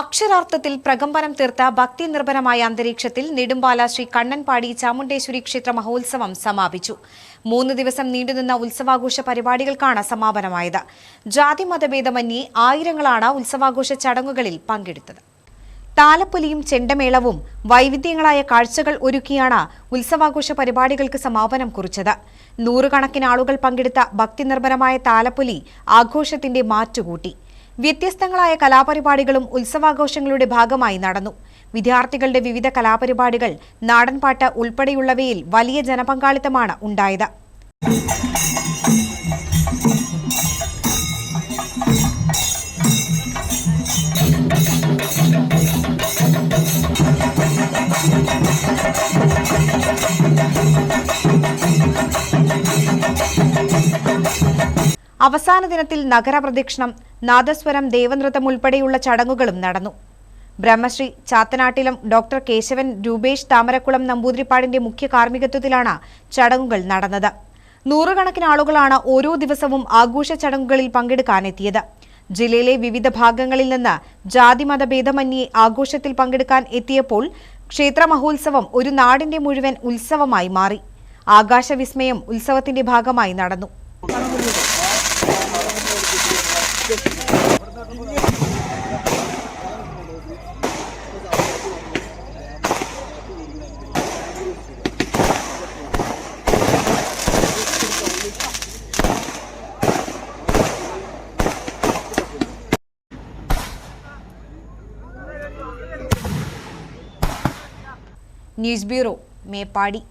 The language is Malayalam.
അക്ഷരാർത്ഥത്തിൽ പ്രകമ്പനം തീർത്ത ഭക്തി നിർഭരമായ അന്തരീക്ഷത്തിൽ നെടുമ്പാല ശ്രീ കണ്ണൻപാടി ചാമുണ്ടേശ്വരി ക്ഷേത്ര മഹോത്സവം സമാപിച്ചു. മൂന്ന് ദിവസം നീണ്ടുനിന്ന ഉത്സവാഘോഷ പരിപാടികൾക്കാണ് സമാപനമായത്. ജാതി മതഭേദമന്യേ ആയിരങ്ങളാണ് ഉത്സവാഘോഷ ചടങ്ങുകളിൽ പങ്കെടുത്തത്. താലപ്പൊലിയും ചെണ്ടമേളവും വൈവിധ്യങ്ങളായ കാഴ്ചകൾ ഒരുക്കിയാണ് ഉത്സവാഘോഷ പരിപാടികൾക്ക് സമാപനം കുറിച്ചത്. നൂറുകണക്കിന് ആളുകൾ പങ്കെടുത്ത ഭക്തിനിർഭരമായ താലപ്പൊലി ആഘോഷത്തിന്റെ മാറ്റുകൂട്ടി. വ്യത്യസ്തങ്ങളായ കലാപരിപാടികളും ഉത്സവാഘോഷങ്ങളുടെ ഭാഗമായി നടന്നു. വിദ്യാർത്ഥികളുടെ വിവിധ കലാപരിപാടികൾ നാടൻപാട്ട് ഉൾപ്പെടെയുള്ളവയിൽ വലിയ ജനപങ്കാളിത്തമാണ് ഉണ്ടായത്. അവസാന ദിനത്തിൽ നഗരപ്രദക്ഷിണം നാദസ്വരം ദേവനൃത്തം ഉൾപ്പെടെയുള്ള ചടങ്ങുകളും നടന്നു. ബ്രഹ്മശ്രീ ചാത്തനാട്ടിലം ഡോക്ടർ കേശവൻ രൂപേഷ് താമരക്കുളം നമ്പൂതിരിപ്പാടിന്റെ മുഖ്യ കാർമ്മികത്വത്തിലാണ് ചടങ്ങുകൾ നടന്നത്. നൂറുകണക്കിന് ആളുകളാണ് ഓരോ ദിവസവും ആഘോഷ ചടങ്ങുകളിൽ പങ്കെടുക്കാനെത്തിയത്. ജില്ലയിലെ വിവിധ ഭാഗങ്ങളിൽ നിന്ന് ജാതിമത ഭേദമന്യേ ആഘോഷത്തിൽ പങ്കെടുക്കാൻ എത്തിയപ്പോൾ ക്ഷേത്ര മഹോത്സവം ഒരു നാടിന്റെ മുഴുവൻ ഉത്സവമായി മാറി. ആകാശവിസ്മയം ഉത്സവത്തിന്റെ ഭാഗമായി നടന്നു. News bureau Meppadi